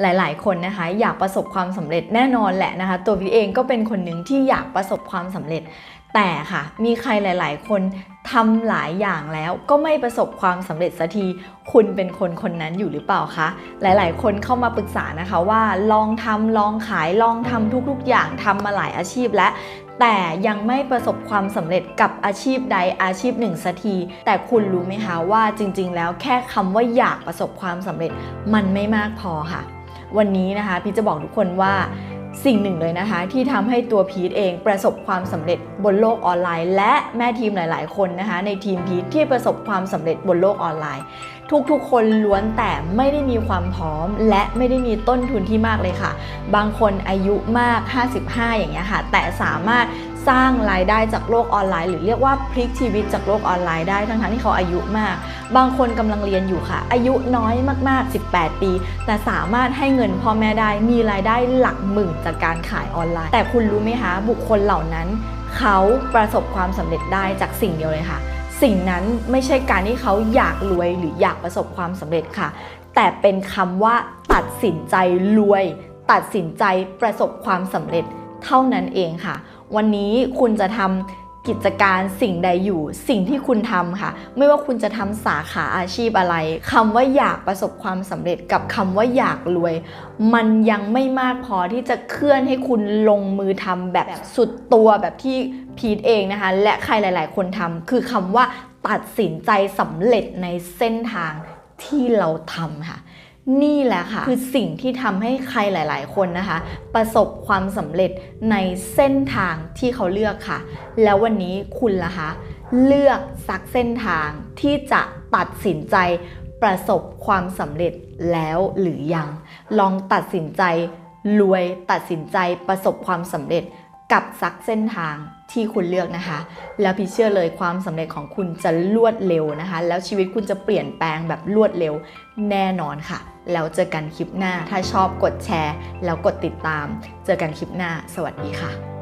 หลายๆ คนนะคะ อยากประสบความสำเร็จแน่นอนแหละนะคะ ตัวพีทเองก็เป็นคนหนึ่งที่อยากประสบความสำเร็จ แต่ค่ะมีใครหลาย ๆ คนทำหลายอย่างแล้วก็ไม่ประสบความสำเร็จสักที คุณเป็นคนคนนั้นอยู่หรือเปล่าคะ หลาย ๆ คนเข้ามาปรึกษานะคะว่าลองทำลองขายลองทำทุก ๆ อย่างทำมาหลายอาชีพแล้วแต่ยังไม่ประสบความสำเร็จกับอาชีพใดอาชีพหนึ่งสักที แต่คุณรู้ไหมคะว่าจริง ๆ แล้วแค่คำว่าอยากประสบความสำเร็จมันไม่มากพอค่ะ วันนี้นะคะพีจะบอกทุกคนว่าสิ่งหนึ่งเลยนะคะ ที่ทำให้ตัวพีทเองประสบความสำเร็จบนโลกออนไลน์ และแม่ทีมหลาย ๆ คนนะคะ ในทีมพีทที่ประสบความสำเร็จบนโลกออนไลน์ ทุกๆ คนล้วนแต่ไม่ได้มีความพร้อม และไม่ได้มีต้นทุนที่มากเลยค่ะ บางคนอายุมาก 55 อย่างเงี้ยค่ะ แต่สามารถ สร้างรายได้จากโลกออนไลน์ หรือเรียกว่าพลิกชีวิตจากโลกออนไลน์ได้ทั้งๆที่เขาอายุมาก บางคนกำลังเรียนอยู่ค่ะ อายุน้อยมากๆ 18 ปี แต่สามารถให้เงินพ่อแม่ได้มีรายได้หลักหมื่นจากการขายออนไลน์ แต่คุณรู้ไหมคะบุคคลเหล่านั้น เขาประสบความสำเร็จได้จากสิ่งเดียวเลยค่ะ สิ่งนั้นไม่ใช่การที่เขาอยากรวยหรืออยากประสบความสำเร็จค่ะ แต่เป็นคำว่าตัดสินใจรวย ตัดสินใจประสบความสำเร็จเท่านั้นเองค่ะ วันนี้คุณจะทำกิจการสิ่งใดอยู่ สิ่งที่คุณทำค่ะ ไม่ว่าคุณจะทำสาขาอาชีพอะไรคำว่าอยากประสบความสำเร็จกับคำว่าอยากรวย มันยังไม่มากพอที่จะเคลื่อนให้คุณลงมือทำแบบสุดตัวแบบที่พีทเองนะคะ และใครหลาย ๆ คนทำคือคำว่าตัดสินใจสำเร็จในเส้นทางที่เราทำค่ะ นี่แหละค่ะคือสิ่งที่ทำให้ใครหลาย ๆ คนนะคะ ประสบความสำเร็จในเส้นทางที่เขาเลือกค่ะ แล้ววันนี้คุณล่ะคะเลือกสักเส้นทางที่จะตัดสินใจประสบความสำเร็จแล้วหรือยัง ลองตัดสินใจรวยตัดสินใจประสบความสำเร็จ กับสักเส้นทางที่คุณเลือกนะคะ แล้วพี่เชื่อเลยความสำเร็จของคุณจะรวดเร็วนะคะ แล้วชีวิตคุณจะเปลี่ยนแปลงแบบรวดเร็วแน่นอนค่ะ แล้วเจอกันคลิปหน้าถ้าชอบกดแชร์ แล้วกดติดตาม เจอกันคลิปหน้า สวัสดีค่ะ